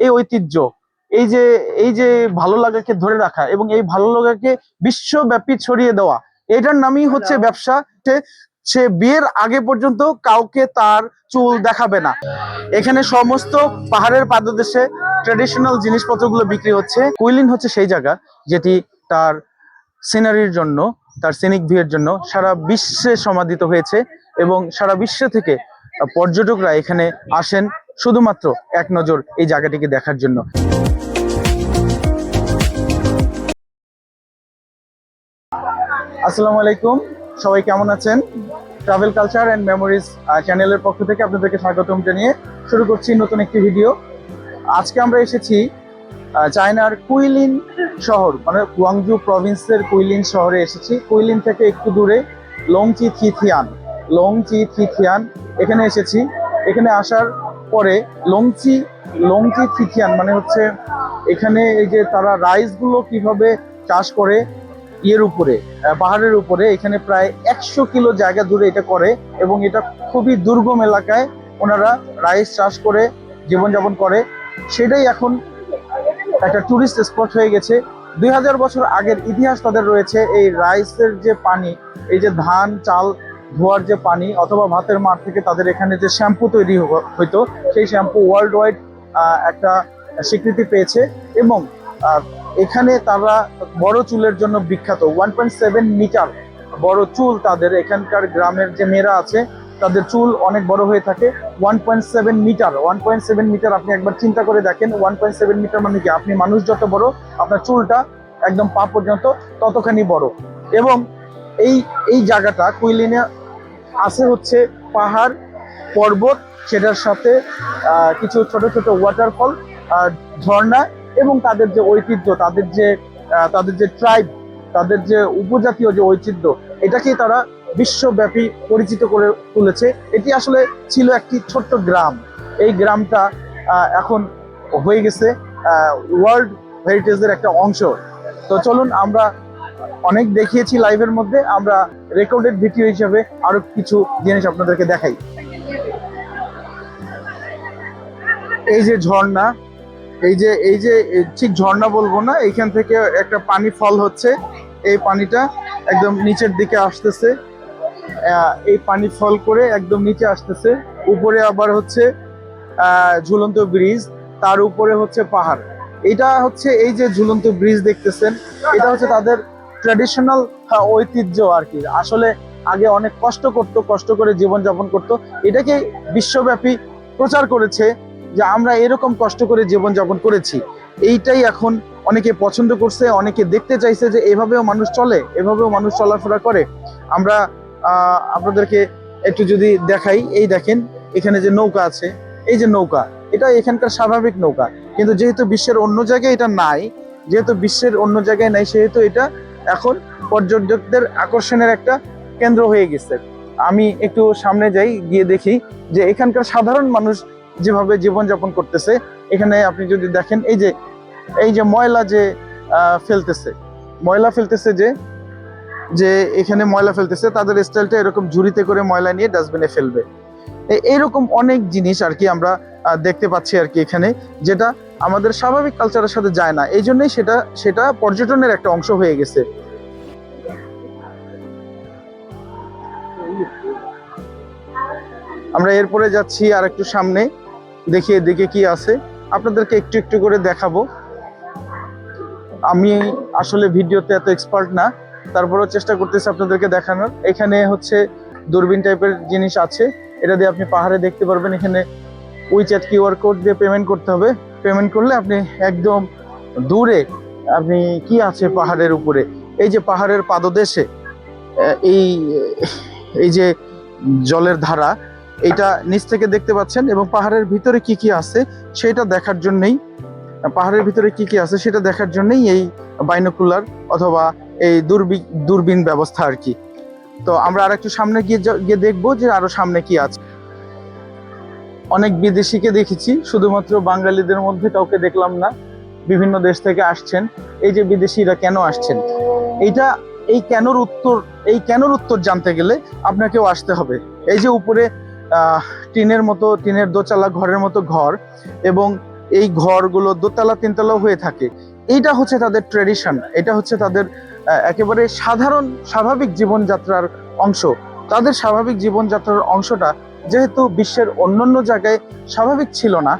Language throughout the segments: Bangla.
এই ঐতিহ্য এই যে এই যে ভালো লাগাকে ধরে রাখা এবং এই ভালো লাগাকে বিশ্বব্যাপী ছড়িয়ে দেওয়া এটার নামই হচ্ছে ব্যবসা। সে- বিয়ের আগে পর্যন্ত কাউকে তার চুল দেখাবে না। এখানে সমস্ত পাহাড়ের পাদদেশে ট্রেডিশনাল জিনিসপত্রগুলো বিক্রি হচ্ছে। কুইলিন হচ্ছে সেই জায়গা যেটি তার সিনারির জন্য তার সিনিক ভিউয়ের জন্য সারা বিশ্বে সমাদিত হয়েছে এবং সারা বিশ্ব থেকে পর্যটকরা এখানে আসেন। শুধুমাত্র এক নজর এই জায়গাটিকে দেখার জন্য। আসসালামু আলাইকুম, সবাই কেমন আছেন? ট্রাভেল কালচার অ্যান্ড মেমোরিজ চ্যানেলের পক্ষ থেকে আপনাদেরকে স্বাগতম জানিয়ে শুরু করছি নতুন একটি ভিডিও আজকে আমরা এসেছি চায়নার কুইলিন শহর মানে গুয়াংজু প্রভিন্সের কুইলিন শহরে এসেছি। কুইলিন থেকে একটু দূরে লংচি থিথিয়ান লংচি থিথিয়ান এখানে এসেছি। এখানে আসার পরে লংচি লংচি থিথিয়ান মানে হচ্ছে এখানে এই যে তারা রাইসগুলো কীভাবে চাষ করে, ইয়ের উপরে পাহাড়ের উপরে, এখানে প্রায় একশো কিলো জায়গা দূরে এটা করে এবং এটা খুবই দুর্গম এলাকায় ওনারা রাইস চাষ করে, জীবনযাপন করে। সেটাই এখন একটা টুরিস্ট স্পট হয়ে গেছে। দুই হাজার বছর আগের ইতিহাস তাদের রয়েছে এই রাইসের যে পানি, এই যে ধান, চাল ধোয়ার যে পানি অথবা ভাতের মাঠ থেকে তাদের এখানে যে শ্যাম্পু তৈরি হইতো, সেই শ্যাম্পু ওয়ার্ল্ড ওয়াইড একটা স্বীকৃতি পেয়েছে এবং এখানে তারা বড় চুলের জন্য বিখ্যাত ওয়ান পয়েন্ট সেভেন মিটার বড় চুল তাদের এখানকার গ্রামের যে মেয়েরা আছে, তাদের চুল অনেক বড় হয়ে থাকে one point seven metre one point seven metre আপনি একবার চিন্তা করে দেখেন ওয়ান পয়েন্ট সেভেন মিটার মানে কি? আপনি মানুষ যত বড়, আপনার চুলটা একদম পা পর্যন্ত ততখানি বড়। এবং এই এই জায়গাটা কুইলিনে আছে হচ্ছে পাহাড়, পর্বত, সেটার সাথে কিছু ছোট ছোট ওয়াটারফল ঝর্ণা এবং তাদের যে ঐতিহ্য, তাদের যে তাদের যে ট্রাইব তাদের যে উপজাতীয় যে ঐতিহ্য, এটাকেই তারা বিশ্বব্যাপী পরিচিত করে তুলেছে। এটি আসলে ছিল একটি ছোট্ট গ্রাম। এই গ্রামটা এখন হয়ে গেছে ওয়ার্ল্ড হেরিটেজের একটা অংশ। তো চলুন আমরা অনেক দেখিয়েছি লাইভের মধ্যে। আমরা রেকর্ডেড ভিডিও হিসেবে আরও কিছু জিনিস আপনাদেরকে দেখাই। এই যে ঝর্ণা, এই যে এই যে ঠিক ঝর্ণা বলব না, এইখান থেকে একটা পানি ফল হচ্ছে। এই পানিটা একদম নিচের দিকে আসতেছে। এই পানি ফল করে একদম নিচে আসতেছে। উপরে আবার হচ্ছে ঝুলন্ত ব্রিজ তার উপরে হচ্ছে পাহাড়। এটা হচ্ছে এই যে ঝুলন্ত ব্রিজ দেখতেছেন, এটা হচ্ছে তাদের ট্র্যাডিশনাল ঐতিহ্য আর কি। আসলে আগে অনেক কষ্ট করত, কষ্ট করে জীবনযাপন করত। এটাকে বিশ্বব্যাপী প্রচার করেছে যে আমরা এরকম কষ্ট করে জীবনযাপন করেছি। এইটাই এখন অনেকে পছন্দ করছে, অনেকে দেখতে চাইছে যে এভাবেও মানুষ চলে, এভাবেও মানুষ চলাফেরা করে। আমরা আপনাদেরকে একটু যদি দেখাই, এই দেখেন, এখানে যে নৌকা আছে, এই যে নৌকা, এটা এখানকার স্বাভাবিক নৌকা। কিন্তু যেহেতু বিশ্বের অন্য জায়গায় এটা নাই, যেহেতু বিশ্বের অন্য জায়গায় নাই, সেহেতু এটা এখন পর্যটকদের আকর্ষণের একটা কেন্দ্র হয়ে গেছে। আমি একটু সামনে যাই, গিয়ে দেখি যে এখানকার সাধারণ মানুষ যেভাবে জীবনযাপন করতেছে, এখানে আপনি যদি দেখেন এই যে এই যে ময়লা যে ফেলতেছে, ময়লা ফেলতেছে যে যে এখানে ময়লা ফেলতেছে, তাদের স্টাইলটা এরকম ঝুড়িতে করে ময়লা নিয়ে ডাস্টবিনে ফেলবে। এইরকম অনেক জিনিস আর কি আমরা দেখতে পাচ্ছি আর কি এখানে, যেটা আমাদের স্বাভাবিক কালচারের সাথে যায় না। এই জন্যই সেটা সেটা পর্যটনের একটা অংশ হয়ে গেছে। আমরা এরপরে যাচ্ছি আর একটু সামনে, দেখি এদিকে কি আছে। আপনাদেরকে একটু একটু করে দেখাবো। আমি আসলে ভিডিওতে এত এক্সপার্ট না, তারপরেও চেষ্টা করতেছি আপনাদেরকে দেখানোর। এখানে হচ্ছে দূরবীন টাইপের জিনিস আছে। এটা দিয়ে আপনি পাহাড়ে দেখতে পারবেন, এখানে উইচ্যাট কিউআর কোড দিয়ে পেমেন্ট করতে হবে। পেমেন্ট করলে আপনি একদম দূরে আপনি কি আছে পাহাড়ের উপরে? এই যে পাহাড়ের পাদদেশে এই এই যে জলের ধারা, এটা নিচ থেকে দেখতে পাচ্ছেন এবং পাহাড়ের ভিতরে কি কি আছে সেটা দেখার জন্যই, পাহাড়ের ভিতরে কি কি আছে সেটা দেখার জন্যই এই বাইনোকুলার অথবা এই দূরবী, দূরবীন ব্যবস্থা আর কি। তো আমরা আর একটু সামনে গিয়ে গিয়ে দেখব যে আরও সামনে কি আছে। অনেক বিদেশিকে দেখেছি, শুধুমাত্র বাঙালিদের মধ্যে কাউকে দেখলাম না, বিভিন্ন দেশ থেকে আসছেন। এই যে বিদেশিরা কেন আসছেন? এইটা, এই কেনর উত্তর, এই কেনর উত্তর জানতে গেলে আপনাকেও আসতে হবে। এই যে উপরে টিনের মতো, টিনের দোচালা ঘরের মতো ঘর এবং এই ঘরগুলো দোতলা তিনতলা হয়ে থাকে। এইটা হচ্ছে তাদের ট্রেডিশন, এটা হচ্ছে তাদের একেবারে সাধারণ, স্বাভাবিক জীবনযাত্রার অংশ। তাদের স্বাভাবিক জীবনযাত্রার অংশটা যেহেতু বিশ্বের অন্যান্য জায়গায় স্বাভাবিক ছিল না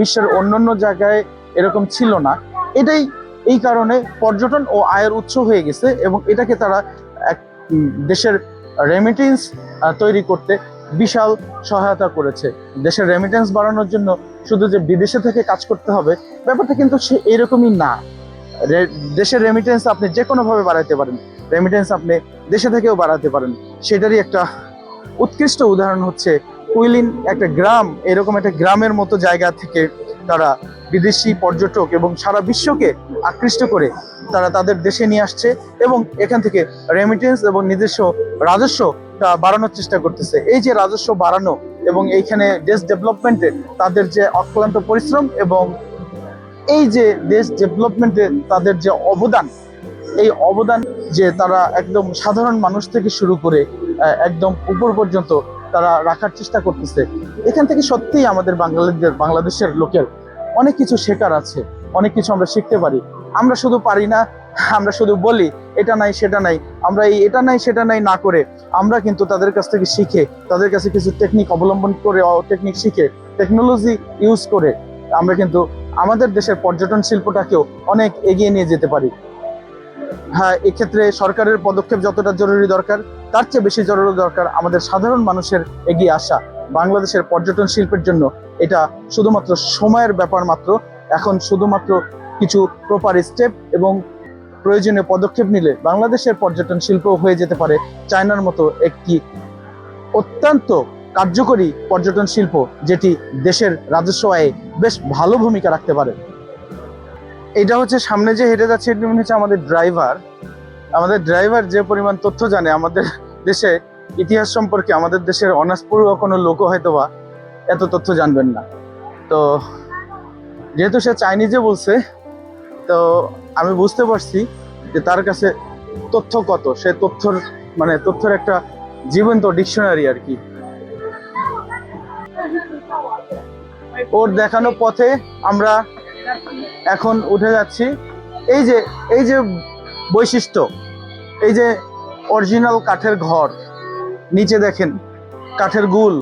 বিশ্বের অন্যান্য জায়গায় এরকম ছিল না, এটাই এই কারণে পর্যটন ও আয়ের উৎস হয়ে গেছে এবং এটাকে তারা এক দেশের রেমিটেন্স তৈরি করতে বিশাল সহায়তা করেছে। দেশের রেমিটেন্স বাড়ানোর জন্য শুধু যে বিদেশে থেকে কাজ করতে হবে, ব্যাপারটা কিন্তু সে এরকমই না। দেশের রেমিটেন্স আপনি যে কোনোভাবে বাড়াতে পারেন। রেমিটেন্স আপনি দেশে থেকেও বাড়াতে পারেন। সেটারই একটা উৎকৃষ্ট উদাহরণ হচ্ছে কুইলিন একটা গ্রাম, এরকম একটা গ্রামের মতো জায়গা থেকে তারা বিদেশি পর্যটক এবং সারা বিশ্বকে আকৃষ্ট করে তারা তাদের দেশে নিয়ে আসছে এবং এখান থেকে রেমিটেন্স এবং নিজস্ব রাজস্ব তা বাড়ানোর চেষ্টা করতেছে। এই যে রাজস্ব বাড়ানো এবং এইখানে দেশ ডেভেলপমেন্টে তাদের যে অক্লান্ত পরিশ্রম এবং এই যে দেশ ডেভেলপমেন্টে তাদের যে অবদান এই অবদান যে তারা একদম সাধারণ মানুষ থেকে শুরু করে একদম উপর পর্যন্ত তারা রাখার চেষ্টা করতেছে। এখান থেকে সত্যিই আমাদের বাংলাদেশের বাংলাদেশের লোকের অনেক কিছু শেখার আছে, অনেক কিছু আমরা শিখতে পারি। আমরা শুধু পারি না, আমরা শুধু বলি, এটা নাই, সেটা নাই। আমরা এই এটা নাই, সেটা নাই না করে আমরা কিন্তু তাদের কাছ থেকে শিখে, তাদের কাছে কিছু টেকনিক অবলম্বন করে টেকনিক শিখে টেকনোলজি ইউজ করে আমরা কিন্তু আমাদের দেশের পর্যটন শিল্পটাকেও অনেক এগিয়ে নিয়ে যেতে পারি। হ্যাঁ এক্ষেত্রে সরকারের পদক্ষেপ যতটা জরুরি দরকার, তার চেয়ে বেশি জরুরি দরকার আমাদের সাধারণ মানুষের এগিয়ে আসা, বাংলাদেশের পর্যটন শিল্পের জন্য। এটা শুধুমাত্র সময়ের ব্যাপার মাত্র, এখন শুধুমাত্র কিছু প্রপার স্টেপ এবং প্রয়োজনীয় পদক্ষেপ নিলে বাংলাদেশের পর্যটন শিল্প হয়ে যেতে পারে চায়নার মতো একটি অত্যন্ত কার্যকরী পর্যটন শিল্প, যেটি দেশের রাজস্ব আয়ে বেশ ভালো ভূমিকা রাখতে পারে। এটা হচ্ছে সামনে যে হেঁটে যাচ্ছে এটি হচ্ছে আমাদের ড্রাইভার আমাদের ড্রাইভার যে পরিমাণ তথ্য জানে, আমাদের দেশে ইতিহাস সম্পর্কে, আমাদের দেশের অনার্স কোনো লোকও হয়তো বা এত তথ্য জানবেন না। তো, যেহেতু সে চাইনিজে বলছে, তো আমি বুঝতে পারছি যে তার কাছে তথ্য কত। সে তথ্যর মানে তথ্যের একটা জীবন্ত ডিকশনারি আর কি। ওর দেখানো পথে আমরা এখন উঠে যাচ্ছি। এই যে এই যে বৈশিষ্ট্য এই যে অরিজিনাল কাঠের ঘর নিচে দেখেন কাঠের গুল।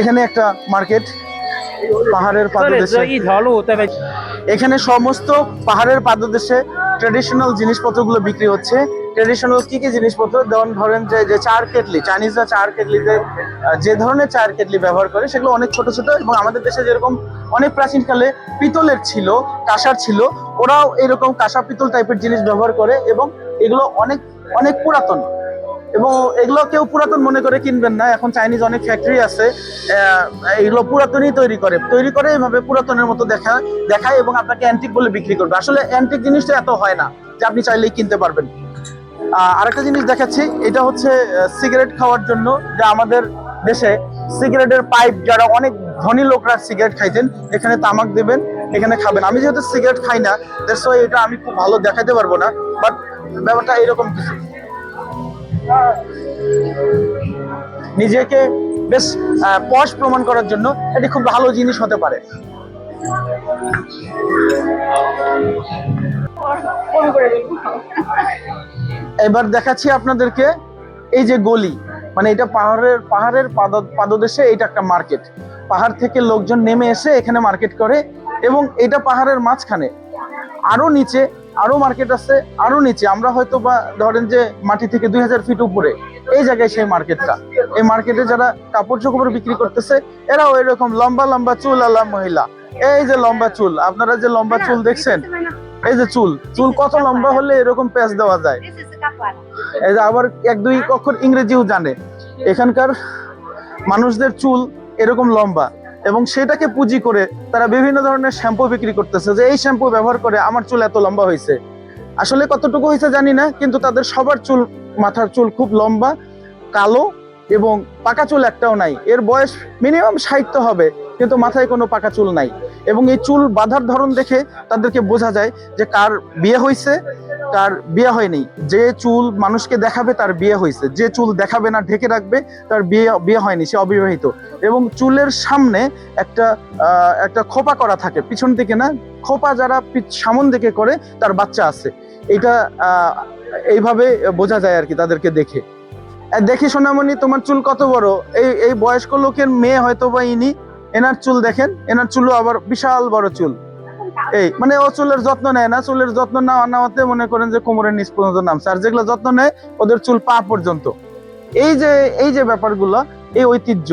এখানে একটা মার্কেট পাহাড়ের পাদদেশে। এখানে সমস্ত পাহাড়ের পাদদেশে ট্রেডিশনাল জিনিসপত্রগুলো বিক্রি হচ্ছে। ট্রেডিশনাল কি কি জিনিসপত্র? যেমন ধরেন যে যে চার কেটলি চাইনিজরা চার কেটলিতে যে ধরনের চার কেটলি ব্যবহার করে, সেগুলো অনেক ছোট ছোট এবং আমাদের দেশে যেরকম অনেক প্রাচীনকালে পিতলের ছিল, কাঁসার ছিল, ওরাও এরকম কাঁসা পিতল টাইপের জিনিস ব্যবহার করে এবং এগুলো অনেক অনেক পুরাতন। এবং এগুলো কেউ পুরাতন মনে করে কিনবেন না, এখন চাইনিজ অনেক ফ্যাক্টরি আছে এগুলো পুরাতনই তৈরি করে। তৈরি করে এভাবে পুরাতনের মতো দেখা, দেখায় এবং আপনাকে অ্যান্টিক বলে বিক্রি করবে। আসলে অ্যান্টিক জিনিসটা এত হয় না যে আপনি চাইলেই কিনতে পারবেন। আরেকটা জিনিস দেখাচ্ছি, এটা হচ্ছে সিগারেট খাওয়ার জন্য যে আমাদের দেশে সিগারেটের পাইপ, যারা অনেক ধনী লোকরা সিগারেট খাইতেন, এখানে তামাক দেবেন, এখানে খাবেন। আমি যেহেতু সিগারেট খাই না এটা আমি খুব ভালো দেখাতে পারব না বাট ব্যাপারটা এরকম কিছু। নিজেকে বেশ পশ প্রমাণ করার জন্য এটি খুব ভালো জিনিস হতে পারে। এবার দেখাচ্ছি আপনাদেরকে এই যে গলি মানে এটা পাহাড়ের পাহাড়ের পাদ, পাদদেশে এটা একটা মার্কেট পাহাড় থেকে লোকজন নেমে এসে এখানে মার্কেট করে এবং এটা পাহাড়ের মাঝখানে। আরও নিচে, আরও মার্কেট আছে, আরও নিচে। আমরা হয়তো বা ধরেন যে মাটি থেকে দুই হাজার ফিট উপরে, এই জায়গায় সেই মার্কেটটা এই মার্কেটে যারা কাপড় চোপড় বিক্রি করতেছে, এরাও এরকম লম্বা লম্বা চুল আলা মহিলা। এই যে লম্বা চুল, আপনারা যে লম্বা চুল দেখছেন এই যে চুল চুল কত লম্বা হলে এরকম প্যাচ দেওয়া যায়? এই যে আবার এক দুই অক্ষর ইংরেজিও জানে। এখানকার মানুষদের চুল এরকম লম্বা এবং সেটাকে পুঁজি করে তারা বিভিন্ন ধরনের শ্যাম্পু বিক্রি করতেছে যে এই শ্যাম্পু ব্যবহার করে আমার চুল এত লম্বা হয়েছে। আসলে কতটুকু হয়েছে জানি না কিন্তু তাদের সবার চুল মাথার চুল খুব লম্বা কালো এবং পাকা চুল একটাও নাই। এর বয়স মিনিমাম সাহিত্য হবে কিন্তু মাথায় কোনো পাকা চুল নাই। এবং এই চুল বাঁধার ধরন দেখে তাদেরকে বোঝা যায় যে কার বিয়ে হয়েছে, কার বিয়ে হয়নি। যে চুল মানুষকে দেখাবে তার বিয়ে হয়েছে। যে চুল দেখাবে না, ঢেকে রাখবে, তার বিয়ে বিয়ে হয়নি, সে অবিবাহিত। এবং চুলের সামনে একটা একটা খোপা করা থাকে, পিছন দিকে না, খোপা যারা সামন দিকে করে, তার বাচ্চা আছে। এটা এইভাবে বোঝা যায় আর কি তাদেরকে দেখে। দেখি সোনামণি, তোমার চুল কত বড়? এই এই বয়স্ক লোকের মেয়ে হয়তো বা ইনি এনার চুল দেখেন, এনার চুলও আবার বিশাল বড় চুল। এই মানে ও চুলের যত্ন নেয় না, চুলের যত্ন নেওয়া নেওয়াতে মনে করেন যে কোমরের নিচ পর্যন্ত নামছে। আর যেগুলো যত্ন নেয়, ওদের চুল পা পর্যন্ত। এই যে এই যে ব্যাপারগুলো, এই ঐতিহ্য,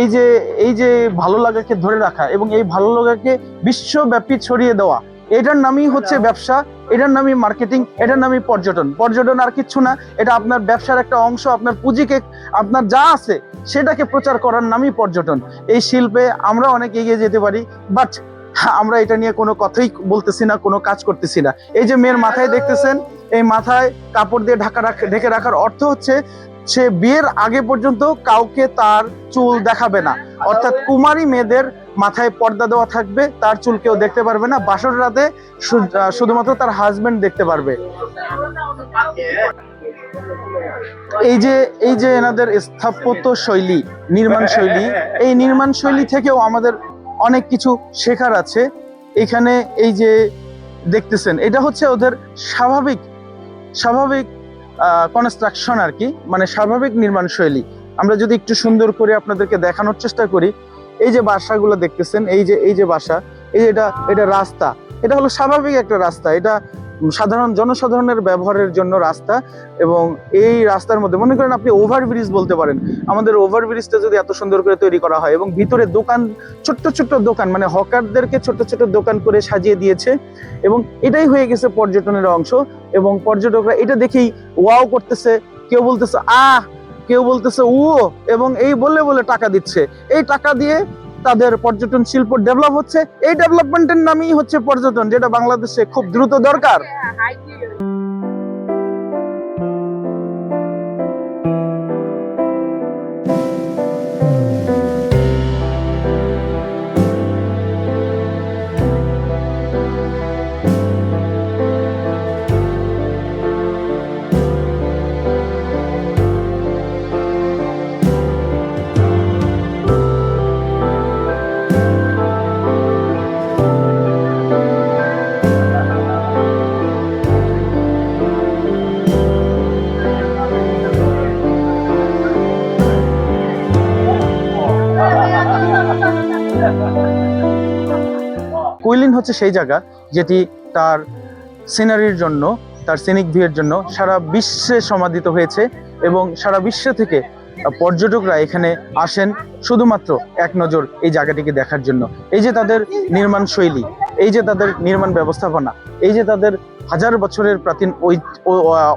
এই যে এই যে ভালো লাগাকে ধরে রাখা এবং এই ভালো লাগাকে বিশ্বব্যাপী ছড়িয়ে দেওয়া এটার নামই হচ্ছে ব্যবসা এটার নামই মার্কেটিং এটার নামই পর্যটন। পর্যটন আর কিচ্ছু না এটা আপনার ব্যবসার একটা অংশ আপনার পুঁজিকে আপনার যা আছে সেটাকে প্রচার করার নামই পর্যটন। এই শিল্পে আমরা অনেক এগিয়ে যেতে পারি বাট আমরা এটা নিয়ে কোনো কথাই বলতেছি না কোনো কাজ করতেছি না। এই যে মেয়ের মাথায় দেখতেছেন এই মাথায় কাপড় দিয়ে ঢাকা রাখ- ঢেকে রাখার অর্থ হচ্ছে সে বিয়ের আগে পর্যন্ত কাউকে তার চুল দেখাবে না। অর্থাৎ কুমারী মেয়েদের মাথায় পর্দা দেওয়া থাকবে, তার চুল কেউ দেখতে পারবে না। বাসর রাতে শুধুমাত্র তার হাজবেন্ড দেখতে পারবে। এই যে এই যে এনাদের স্থাপত্য শৈলী, নির্মাণ শৈলী, এই নির্মাণ শৈলী থেকেও আমাদের অনেক কিছু শেখার আছে। এখানে এই যে দেখতেছেন, এটা হচ্ছে ওদের স্বাভাবিক স্বাভাবিক কনস্ট্রাকশন আর কি মানে স্বাভাবিক নির্মাণ শৈলী। আমরা যদি একটু সুন্দর করে আপনাদেরকে দেখানোর চেষ্টা করি এই যে বাসাগুলো দেখতেছেন, এই যে এই যে বাসা, এই যে এটা এটা রাস্তা। এটা হলো স্বাভাবিক একটা রাস্তা। এটা সাধারণ জনসাধারণের ব্যবহারের জন্য রাস্তা এবং এই রাস্তার মধ্যে, মনে করেন আপনি ওভারব্রিজ বলতে পারেন, আমাদের ওভারব্রিজটা যদি এত সুন্দর করে তৈরি করা হয় এবং ভিতরে দোকান, ছোট্ট ছোট্ট দোকান মানে হকারদেরকে ছোট্ট ছোট্ট দোকান করে সাজিয়ে দিয়েছে এবং এটাই হয়ে গেছে পর্যটনের অংশ এবং পর্যটকরা এটা দেখেই ওয়াও করতেছে। কেউ বলতেছে, আহ কেউ বলতেছে ও এবং এই বলে বলে টাকা দিচ্ছে। এই টাকা দিয়ে তাদের পর্যটন শিল্প ডেভেলপ হচ্ছে। এই ডেভেলপমেন্টের নামই হচ্ছে পর্যটন, যেটা বাংলাদেশে খুব দ্রুত দরকার। হচ্ছে সেই জায়গা যেটি তার সিনারির জন্য, তার সিনিক ভিউয়ের জন্য সারা বিশ্বে সমাদিত হয়েছে এবং সারা বিশ্ব থেকে পর্যটকরা এখানে আসেন শুধুমাত্র এক নজর এই জায়গাটিকে দেখার জন্য। এই যে তাদের নির্মাণ শৈলী, এই যে তাদের নির্মাণ ব্যবস্থাপনা, এই যে তাদের হাজার বছরের প্রাচীন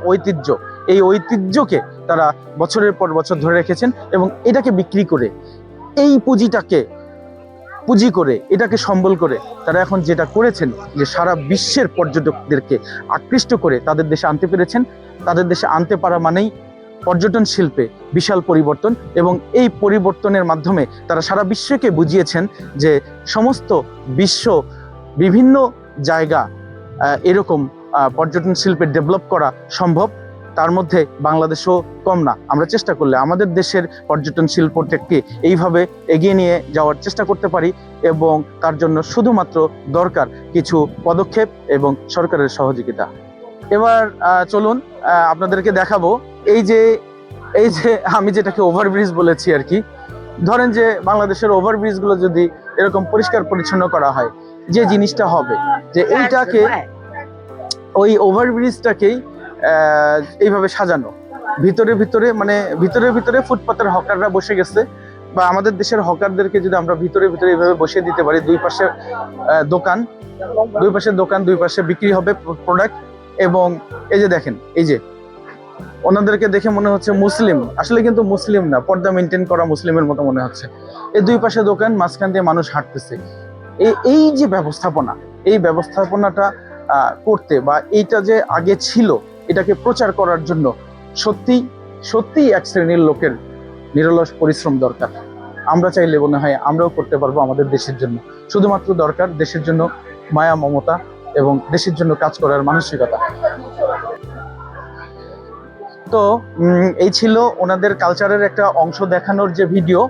ঐতিহ্য, এই ঐতিহ্যকে তারা বছরের পর বছর ধরে রেখেছেন এবং এটাকে বিক্রি করে। এই পুঁজিটাকে পুঁজি করে, এটাকে সম্বল করে, তারা এখন যেটা করেছেন, যে সারা বিশ্বের পর্যটকদেরকে আকৃষ্ট করে তাদের দেশে আনতে পেরেছেন, তাদের দেশে আনতে পারা মানেই পর্যটন শিল্পে বিশাল পরিবর্তন এবং এই পরিবর্তনের মাধ্যমে তারা সারা বিশ্বকে বুঝিয়েছেন যে সমস্ত বিশ্ব বিভিন্ন জায়গা এরকম পর্যটন শিল্পে ডেভেলপ করা সম্ভব। তার মধ্যে বাংলাদেশও কম না। আমরা চেষ্টা করলে আমাদের দেশের পর্যটন শিল্পটাকে এইভাবে এগিয়ে নিয়ে যাওয়ার চেষ্টা করতে পারি এবং তার জন্য শুধুমাত্র দরকার কিছু পদক্ষেপ এবং সরকারের সহযোগিতা। এবার চলুন আপনাদেরকে দেখাবো। এই যে এই যে আমি যেটাকে ওভারব্রিজ বলেছি আর কি ধরেন যে বাংলাদেশের ওভারব্রিজগুলো যদি এরকম পরিষ্কার পরিচ্ছন্ন করা হয় যে জিনিসটা হবে যে এইটাকে ওই ওভারব্রিজটাকেই এইভাবে সাজানো। ভিতরে ভিতরে মানে ভিতরে ভিতরে ফুটপাতের হকাররা বসে গেছে। বা আমাদের দেশের হকারদেরকে যদি আমরা ভিতরে ভিতরে এইভাবে বসিয়ে দিতে পারি, দুই পাশে দোকান, দুই পাশে দোকান, দুই পাশে বিক্রি হবে প্রোডাক্ট এবং এই যে দেখেন, এই যে ওনাদেরকে দেখে মনে হচ্ছে মুসলিম। আসলে কিন্তু মুসলিম না, পর্দা মেনটেন করা মুসলিমের মতো মনে হচ্ছে। এই দুই পাশে দোকান, মাঝখান দিয়ে মানুষ হাঁটতেছে। এই এই যে ব্যবস্থাপনা, এই ব্যবস্থাপনাটা করতে বা এইটা যে আগে ছিল এটাকে প্রচার করার জন্য সত্যি সত্যি এক শ্রেণির লোকের নিরলস পরিশ্রম দরকার। আমরা চাইলে মনে হয় আমরাও করতে পারব আমাদের দেশের জন্য। শুধুমাত্র দরকার দেশের জন্য মায়া, মমতা এবং দেশের জন্য কাজ করার মানসিকতা। তো এই ছিল ওনাদের কালচারের একটা অংশ দেখানোর যে ভিডিও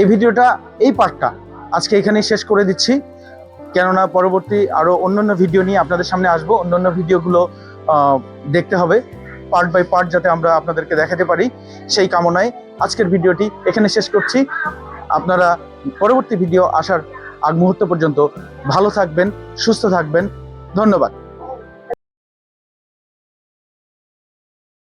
এই ভিডিওটা এই পার্টটা আজকে এখানেই শেষ করে দিচ্ছি। কেননা পরবর্তী আরও অন্যান্য ভিডিও নিয়ে আপনাদের সামনে আসব। অন্যান্য ভিডিওগুলো দেখতে হবে পার্ট বাই পার্ট যাতে আমরা আপনাদেরকে দেখাতে পারি সেই কামনায় আজকের ভিডিওটি এখানে শেষ করছি। আপনারা পরবর্তী ভিডিও আসার আগ মুহূর্ত পর্যন্ত ভালো থাকবেন, সুস্থ থাকবেন। ধন্যবাদ।